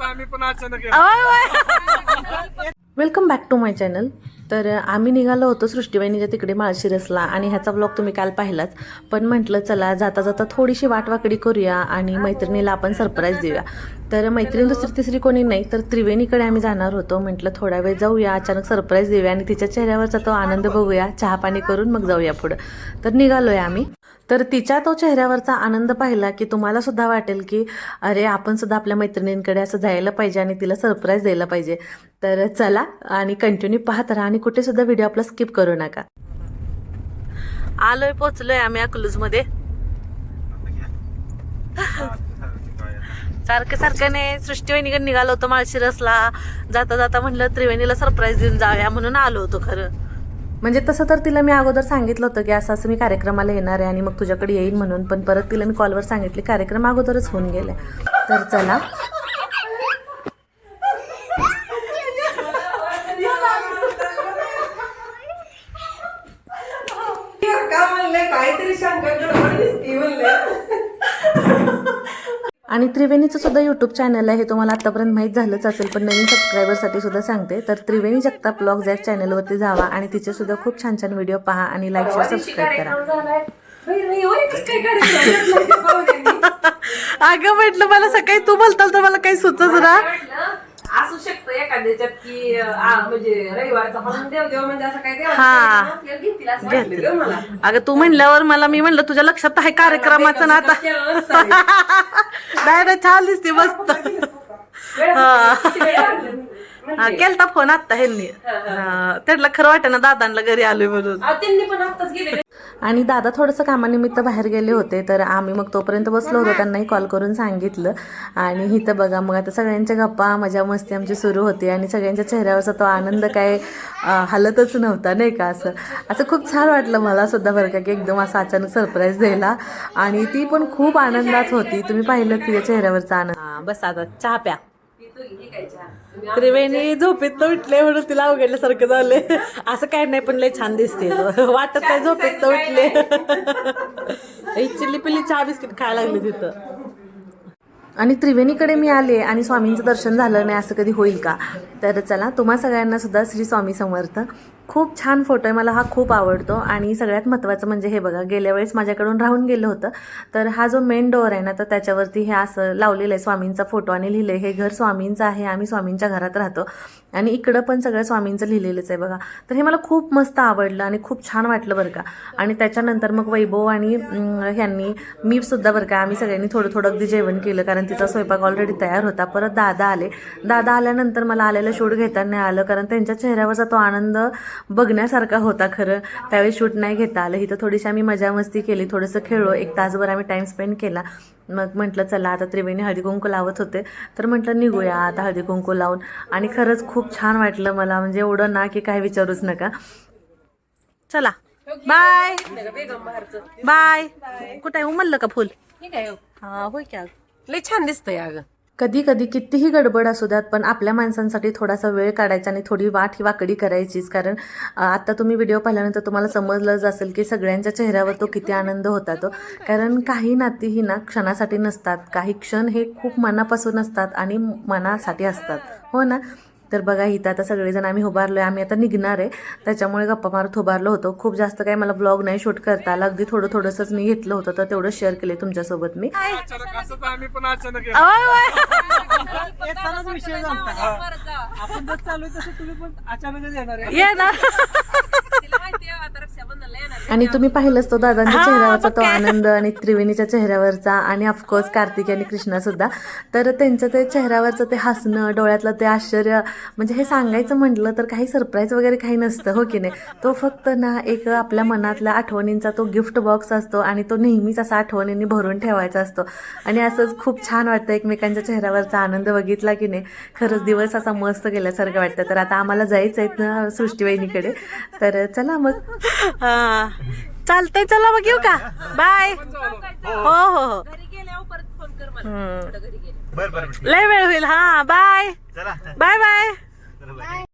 आम्ही पण अचानक. Welcome back to my channel तर आम्ही निघालो होतो सृष्टीवाहिनीच्या तिकडे माळशिरसला. आणि ह्याचा ब्लॉग तुम्ही काल पाहिलाच. पण म्हटलं चला जाता जाता थोडीशी वाटवाकडी करूया आणि मैत्रिणीला आपण सरप्राईज देऊया. तर मैत्रीण दुसरी तिसरी कोणी नाही तर त्रिवेणीकडे आम्ही जाणार होतो. म्हटलं थोडा वेळ जाऊया अचानक सरप्राईज देऊया आणि तिच्या चेहऱ्यावरचा तो आनंद बघूया. चहा पाणी करून मग जाऊया पुढं. तर निघालोय आम्ही. तर तिच्या तो चेहऱ्यावरचा आनंद पाहिला की तुम्हाला सुद्धा वाटेल की अरे आपण सुद्धा आपल्या मैत्रिणींकडे असं जायला पाहिजे आणि तिला सरप्राईज द्यायला पाहिजे. तर चला आणि कंटिन्यू पाहत राहा आणि कुठे सुद्धा व्हिडिओ आपला स्किप करू नका. आलोय पोचलोय आम्ही अकलूजमध्ये सारखं सारखं नाही सृष्टीवाहिनीकडे निघालो होतो माळशिरसला. जाता जाता म्हणलं त्रिवेणीला सरप्राईज देऊन जाऊया म्हणून आलो होतो खरं. म्हणजे तसं तर तिला मी अगोदर सांगितलं होतं की असं असं मी कार्यक्रमाला येणार आहे आणि मग तुझ्याकडे येईन म्हणून पण परत तिला मी कॉलवर सांगितले कार्यक्रम अगोदरच होऊन गेले. तर चला का म्हणले काहीतरी शंका गडबड दिसती म्हणले. आणि त्रिवेणीचं सुद्धा यूट्यूब चॅनल आहे तुम्हाला आतापर्यंत माहीत झालंच असेल पण नवीन सबस्क्रायबरसाठी सुद्धा सांगते. तर त्रिवेणी जगताप ब्लॉग या चॅनलवरती जावा आणि तिचे सुद्धा खूप छान छान व्हिडिओ पहा आणि लाईक शेअर सबस्क्राईब करा. अगं म्हटलं मला सकाळी तू बोलताल तर मला काही सुचच ना. असू शकतं एखाद्याच्यात की आ, म्हणजे रविवारचा पण देव देव म्हणजे असं काय हा. घेतील असं वाटलं गं मला अगं तू म्हणल्यावर मला मी म्हणलं तुझ्या लक्षात आहे कार्यक्रमाचं ना आता केलं नसतं. नाही नाही छान दिसते मस्त? हा केलता फोन आत्ता ह्यांनी हा, त्यांना खरं वाटतं ना दादांना घरी आलोय म्हणून आ, त्यांनी पण आत्ताच गेले आणि दादा थोडंसं कामानिमित्त बाहेर गेले होते तर आम्ही मग तोपर्यंत बसलो होतो त्यांनाही कॉल करून सांगितलं. आणि इथं बघा मग आता सगळ्यांच्या गप्पा मजा मस्ती आमची सुरू होती आणि सगळ्यांच्या चेहऱ्यावरचा तो आनंद काय हलतच नव्हता नाही का असं? असं खूप छान वाटलं मला सुद्धा बरं का की एकदम असं अचानक सरप्राईज द्यायला आणि ती पण खूप आनंदात होती. तुम्ही पाहिलं तिच्या चेहऱ्यावरचा आनंद. हा, बस आता चहा प्या. त्रिवेणी झोपेत उठले म्हणून तिला अवघडल्यासारखं झाले असं काय नाही पण लय छान दिसते. वाटत काय झोपेत उठले. चिल्ली पिल्ली चहा बिस्किट खायला लागली तिथं. आणि त्रिवेणीकडे मी आले आणि स्वामींचं दर्शन झालं नाही असं कधी होईल का? तर चला तुम्हा सगळ्यांना सुद्धा श्री स्वामी समर्थ. खूप छान फोटो आहे मला हा खूप आवडतो. आणि सगळ्यात महत्त्वाचं म्हणजे हे बघा गेल्या वेळेस माझ्याकडून राहून गेलं होतं. तर हा जो मेन डोअर आहे ना तर त्याच्यावरती हे असं लावलेलं आहे स्वामींचा फोटो आणि लिहिले हे घर स्वामींचं आहे आम्ही स्वामींच्या घरात राहतो. आणि इकडं पण सगळं स्वामींचं लिहिलेलंच आहे बघा. तर हे मला खूप मस्त आवडलं आणि खूप छान वाटलं बरं का. आणि त्याच्यानंतर मग वैभव आणि ह्यांनी मी सुद्धा बरं का आम्ही सगळ्यांनी थोडं थोडं अगदी जेवण केलं. कारण तिचा स्वयंपाक ऑलरेडी तयार होता. परत दादा आले. दादा आल्यानंतर मला आलेलं शूट घेताना आलं. कारण त्यांच्या चेहऱ्यावरचा तो आनंद बघण्यासारखा होता खरं. त्यावेळी शूट नाही घेता आलं. इथं थोडीशी आम्ही मजा मस्ती केली. थोडंसं खेळलो. एक तासभर आम्ही टाईम स्पेंड केला. मग म्हटलं चला आता त्रिवेणी हळदी कुंकू लावत होते. तर म्हटलं निघूया आता हळदी कुंकू लावून. आणि खरंच खूप छान वाटलं मला. म्हणजे एवढं ना की काय विचारूच नका. चला. बाय बाय कुठे उमललं का फुल? हा. होय क्या लय छान दिसतंय अगं. कधी कधी कितीही गडबड असू द्यात पण आपल्या माणसांसाठी थोडासा वेळ काढायचा आणि थोडी वाट ही वाकडी करायचीच. कारण आत्ता आता तुम्ही व्हिडिओ पाहिल्यानंतर तुम्हाला समजलंच असेल की सगळ्यांच्या चेहऱ्यावर तो किती आनंद होता तो. कारण काही नाती ही ना क्षणासाठी नसतात. काही क्षण हे खूप मनापासून असतात आणि मनासाठी असतात. हो ना? तर बघा इथं आता सगळेजण आम्ही उभारलो आहे आम्ही आता निघणार आहे. त्याच्यामुळे गप्पा मारत उभारलो होतो. खूप जास्त काही मला ब्लॉग नाही शूट करता आला. अगदी थोडं थोडंसंच मी घेतलं होतं. तर तेवढं शेअर केले तुमच्यासोबत मी. अचानक असं तर आम्ही पण अचानक येणार. आणि तुम्ही पाहिलंच तो दादांच्या चेहऱ्यावरचा तो आनंद आणि त्रिवेणीच्या चेहऱ्यावरचा आणि ऑफकोर्स कार्तिक आणि कृष्णा सुद्धा. तर त्यांचं ते चेहऱ्यावरचं ते हसणं डोळ्यातलं ते आश्चर्य म्हणजे हे सांगायचं म्हटलं तर काही सरप्राईज वगैरे काही नसतं हो की नाही? तो फक्त ना एक आपल्या मनातल्या आठवणींचा तो गिफ्ट बॉक्स असतो आणि तो नेहमीच असा आठवणींनी भरून ठेवायचा असतो. आणि असंच खूप छान वाटतं एकमेकांच्या चेहऱ्यावरचा आनंद बघितला की नाही? खरंच दिवस असा मस्त गेल्यासारखं वाटतं. तर आता आम्हाला जायचं आहे ना सृष्टीवहिनीकडे. तर चला मग. चालतंय चला मग येऊ का? बाय. हो हो हो. घरी गेल्यावर परत फोन कर मला. कुठं घरी गेले? बरं बरं लय वेळ होईल. हा बाय. चला. Bye bye.